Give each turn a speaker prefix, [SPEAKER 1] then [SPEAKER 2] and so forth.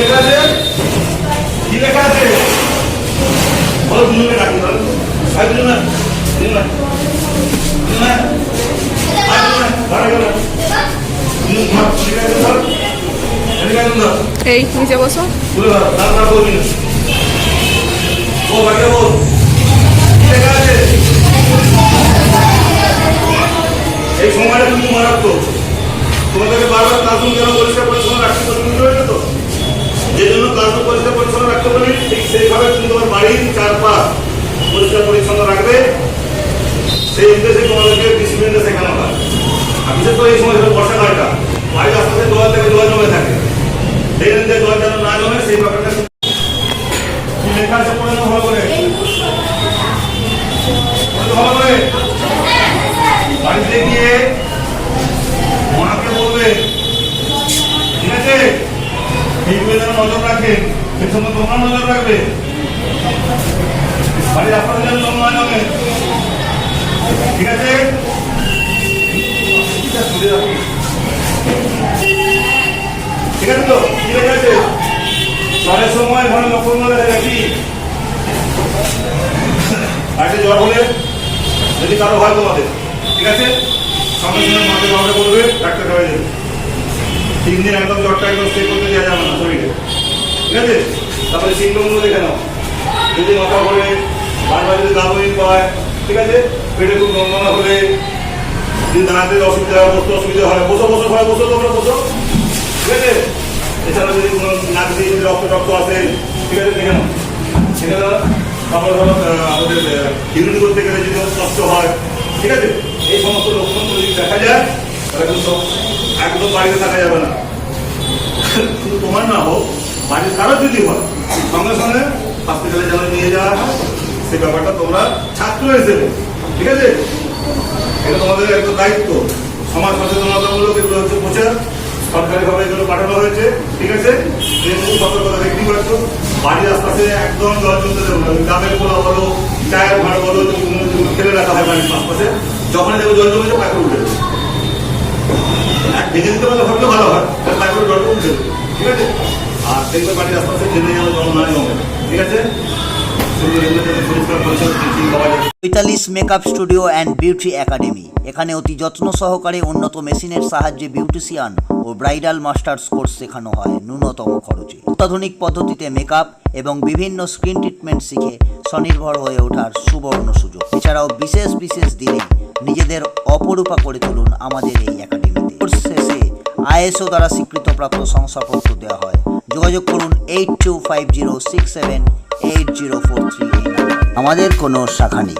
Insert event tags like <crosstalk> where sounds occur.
[SPEAKER 1] লেখা কি লেখা আছে বলো দুজনে রাখি বলো আর দুজনে আছে
[SPEAKER 2] এই নিচে বসো
[SPEAKER 1] বলে ধর দাঁড়া বলবি না ও বাকি বল এই সময়টা কিন্তু মারাত্মক তোমাদেরকে বারবার ক্লাসরুম কেন বলি যে জন্য ক্লাসরুম পরিষ্কার পরিচ্ছন্ন রাখতে বলি ঠিক সেইভাবে তুমি তোমার বাড়ির চারপাশ পরিষ্কার পরিচ্ছন্ন রাখবে। সেই উদ্দেশ্যে তোমাদেরকে ডিসিপ্লিনটা শেখানো হয়। আর বিশেষ করে এই সময় বর্ষাকালটা বাড়ির আস্তে জল থেকে জল জমে থাকে। ড্রেনের যে জল যেন না জমে, সেই ব্যাপারটা লেখা আছে পড়ে ভালো করে। ভালো করে বাড়িতে গিয়ে মাকে বলবে ঠিক আছে এই বই যেন নজর রাখে সেই সময় তোমরা নজর রাখবে। বাড়ির আপনাদের যেন জন্ম না জমে ঠিক আছে? ঠিক আছে তো? কি লেখা আছে? জ্বরের সময় ঘরে লক্ষণ দেখা নাকি বাড়িতে জ্বর হলে যদি কারও হয় তোমাদের। ঠিক আছে? সঙ্গে সঙ্গে মাকে বাবাকে বলবে, ডাক্তার খাওয়াই দেবে তিন দিন একদম জ্বরটা একদম স্টে করতে দেওয়া যাবে না শরীরে। ঠিক আছে? তারপরে সিমটমগুলো দেখে নাও যদি মাথা ঘোরে বারবার যদি বমি পায়, ঠিক আছে? পেটে খুব যন্ত্রণা হলে, যদি দাঁড়াতে অসুবিধা হয়, বসতে অসুবিধা হয়, বসো বসো হয় বসো তোমরা বসো ঠিক আছে? এছাড়া যদি কোনো নাক দিয়ে যদি রক্ত টক্ত আসে, ঠিক আছে, দেখে নাও। আছে তারপর ধরো আমাদের ইউরিন করতে গেলে যদি কষ্ট হয়, ঠিক আছে? এই সমস্ত লক্ষণগুলো যদি দেখা যায়, তাহলে কিন্তু একদম বাড়িতে থাকা যাবে না। <laughs> শুধু তোমার না হোক বাড়ির কারও যদি হয় সঙ্গে সঙ্গে হসপিটালে যেন নিয়ে যাওয়া হয় সেই ব্যাপারটা তোমরা ছাত্র হিসেবে, ঠিক আছে? এটা তোমাদের একটা দায়িত্ব। সমাজ সচেতনতামূলক এগুলো হচ্ছে প্রচার। সরকারিভাবে এগুলো পাঠানো হয়েছে, ঠিক আছে? সতর্কতা দেখতেই পাচ্ছ বাড়ির আশপাশে একদম জল চলতে দেবো না। ডাবের কোলা বলো, চায়ের ভাড় বলো ফেলে রাখা হয় বাড়ির আশপাশে। যখন দেখব জল জমেছে পাইপে উঠে এক ঢেকে দিতে পারলে হয়তো ভালো হয় পাইপের জলটা উঠে ঠিক আছে? দেখবে বাড়ির আশপাশে জেনে যেন জল না জমে ঠিক আছে?
[SPEAKER 3] Chaitali's makeup studio and beauty academy. এখানে অতি যত্ন সহকারে উন্নত মেশিনের সাহায্যে বিউটিশিয়ান ও ব্রাইডাল মাস্টার্স কোর্স শেখানো হয় ন্যূনতম খরচে। অত্যাধুনিক পদ্ধতিতে মেকআপ এবং বিভিন্ন স্কিন ট্রিটমেন্ট শিখে স্বনির্ভর হয়ে ওঠার সুবর্ণ সুযোগ। এছাড়াও বিশেষ বিশেষ দিনে নিজেদের অপরূপা করে তুলুন আমাদের এই একাডেমিতে। কোর্স শেষে আইএসও দ্বারা স্বীকৃতপ্রাপ্ত শংসাপত্র দেওয়া হয়। যোগাযোগ করুন eight two five zero six seven eight zero four three আমাদের কোনো শাখা নেই।